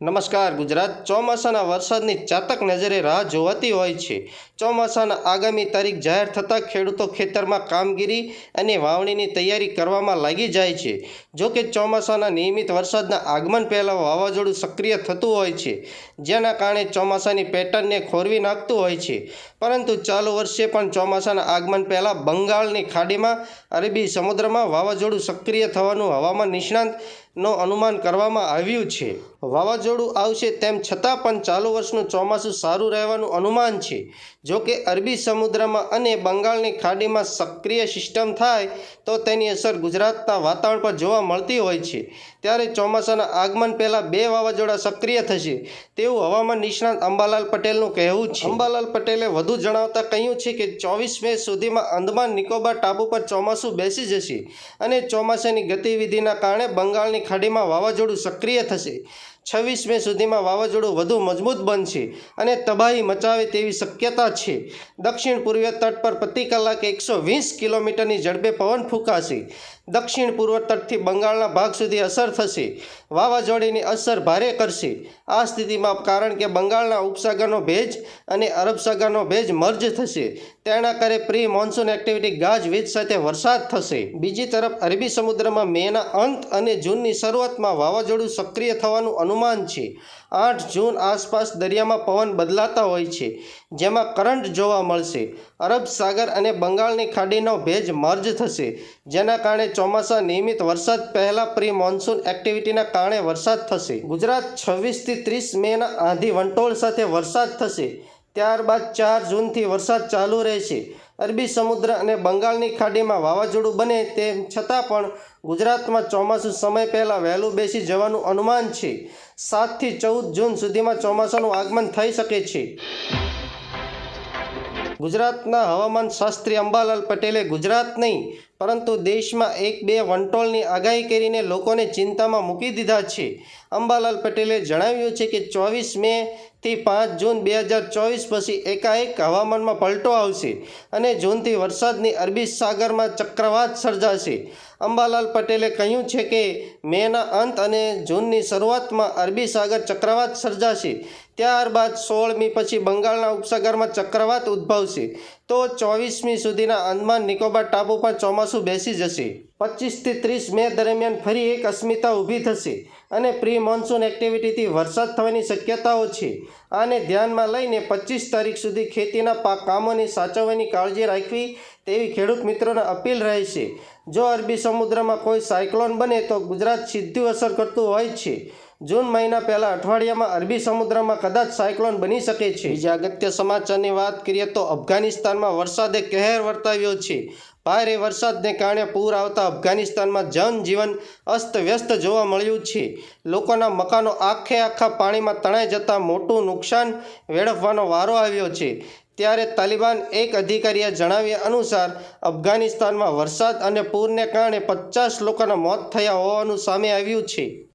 નમસ્કાર, ગુજરાત ચોમાસાના વરસાદની ચાતક નજરે રાહ જોવાતી હોય છે. ચોમાસાના આગામી તારીખ જાહેર થતાં ખેડૂતો ખેતરમાં કામગીરી અને વાવણીની તૈયારી કરવામાં લાગી જાય છે. જો કે ચોમાસાના નિયમિત વરસાદના આગમન પહેલાં વાવાઝોડું સક્રિય થતું હોય છે, જેના કારણે ચોમાસાની પેટર્નને ખોરવી નાખતું હોય છે. પરંતુ ચાલુ વર્ષે પણ ચોમાસાના આગમન પહેલાં બંગાળની ખાડીમાં, અરબી સમુદ્રમાં વાવાઝોડું સક્રિય થવાનું હવામાન નિષ્ણાંતનો અનુમાન કરવામાં આવ્યું છે. વાવાઝોડું આવશે તેમ છતાં પણ ચાલુ વર્ષનું ચોમાસું સારું રહેવાનું અનુમાન છે. જો કે અરબી સમુદ્રમાં અને બંગાળની ખાડીમાં સક્રિય સિસ્ટમ થાય તો તેની અસર ગુજરાતના વાતાવરણ પર જોવા મળતી હોય છે. ત્યારે ચોમાસાના આગમન પહેલાં બે વાવાઝોડા સક્રિય થશે તેવું હવામાન નિષ્ણાંત અંબાલાલ પટેલનું કહેવું છે. અંબાલાલ પટેલે વધુ જણાવતા કહ્યું છે કે ચોવીસ મે સુધીમાં અંદમાન નિકોબાર ટાપુ પર ચોમાસું બેસી જશે અને ચોમાસાની ગતિવિધિના કારણે બંગાળની ખાડીમાં વાવાઝોડું સક્રિય થશે. છવ્વીસ મે સુધીમાં વાવાઝોડું વધુ મજબૂત બનશે અને તબાહી મચાવે તેવી શક્યતા છે. દક્ષિણ પૂર્વીય તટ પર પ્રતિ કલાકે એકસો વીસ કિલોમીટરની ઝડપે પવન ફૂંકાશે. દક્ષિણ પૂર્વ તટથી બંગાળના ભાગ સુધી અસર થશે. વાવાઝોડીની અસર ભારે કરશે. આ સ્થિતિમાં કારણ કે બંગાળના ઉપસાગરનો ભેજ અને અરબ સાગરનો ભેજ મર્જ થશે. તેના કરે પ્રી મોન્સૂન એક્ટિવિટી ગાજવીજ સાથે વરસાદ થશે. બીજી તરફ, અરબી સમુદ્રમાં મેના અંત અને જૂનની શરૂઆતમાં વાવાઝોડું સક્રિય થવાનું અનુમાન છે. આઠ જૂન આસપાસ દરિયામાં પવન બદલાતા હોય છે, જેમાં કરંટ જોવા મળશે. અરબ સાગર અને બંગાળની ખાડીનો ભેજ મર્જ થશે, જેના કારણે ચોમાસા નિયમિત વરસાદ પહેલા પ્રી મોન્સૂન એક્ટિવિટીના કારણે વરસાદ થશે. ગુજરાત છવ્વીસથી ત્રીસ મેના આંધી વંટોળ સાથે વરસાદ થશે. ત્યારબાદ ચાર જૂનથી વરસાદ ચાલુ રહેશે. અરબી સમુદ્ર અને બંગાળની ખાડીમાં વાવાઝોડું બને તેમ છતાં પણ ગુજરાતમાં ચોમાસું સમય પહેલાં વહેલું બેસી જવાનું અનુમાન છે. સાતથી ચૌદ જૂન સુધીમાં ચોમાસાનું આગમન થઈ શકે છે. ગુજરાતના હવામાન શાસ્ત્રી અંબાલાલ પટેલે ગુજરાત નહીં, પરંતુ દેશમાં એક બે વંટોળની આગાહી કરીને લોકોને ચિંતામાં મૂકી દીધા છે. અંબાલાલ પટેલે જણાવ્યું છે કે ચોવીસ મે થી પાંચ જૂન બે હજાર ચોવીસ પછી એકાએક હવામાનમાં પલટો આવશે અને જૂનથી વરસાદની અરબી સાગરમાં ચક્રવાત સર્જાશે. અંબાલાલ પટેલે કહ્યું છે કે મેના અંત અને જૂનની શરૂઆતમાં અરબી સાગર ચક્રવાત સર્જાશે. ત્યારબાદ સોળમી પછી બંગાળના ઉપસાગરમાં ચક્રવાત ઉદ્ભવશે. તો ચોવીસમી સુધીના અંદમાન નિકોબાર ટાપુ પર ચોમાસું બેસી જશે. પચીસથી ત્રીસ મે દરમિયાન ફરી એક અસ્મિતા ઊભી થશે અને પ્રી મોન્સૂન એક્ટિવિટીથી વરસાદ થવાની શક્યતાઓ છે. આને ધ્યાનમાં લઈને પચીસ તારીખ સુધી ખેતીના પાક કામોની સાચવવાની કાળજી રાખવી તેવી ખેડૂત મિત્રોને અપીલ રહેશે જો અરબી સમુદ્રમાં કોઈ સાયક્લોન બને તો ગુજરાત સીધું અસર કરતું હોય છે. જૂન મહિના પહેલાં અઠવાડિયામાં અરબી સમુદ્રમાં કદાચ સાયક્લોન બની શકે છે. બીજા અગત્ય સમાચારની વાત કરીએ તો અફઘાનિસ્તાનમાં વરસાદે કહેર વર્તાવ્યો છે. ભારે વરસાદને કારણે પૂર આવતા અફઘાનિસ્તાનમાં જનજીવન અસ્તવ્યસ્ત જોવા મળ્યું છે. લોકોના મકાનો આખે આખા પાણીમાં તણાઈ જતાં મોટું નુકસાન વેડફવાનો વારો આવ્યો છે. ત્યારે તાલિબાન એક અધિકારીએ જણાવ્યા અનુસાર, અફઘાનિસ્તાનમાં વરસાદ અને પૂરને કારણે પચાસ લોકોના મોત થયા હોવાનું સામે આવ્યું છે.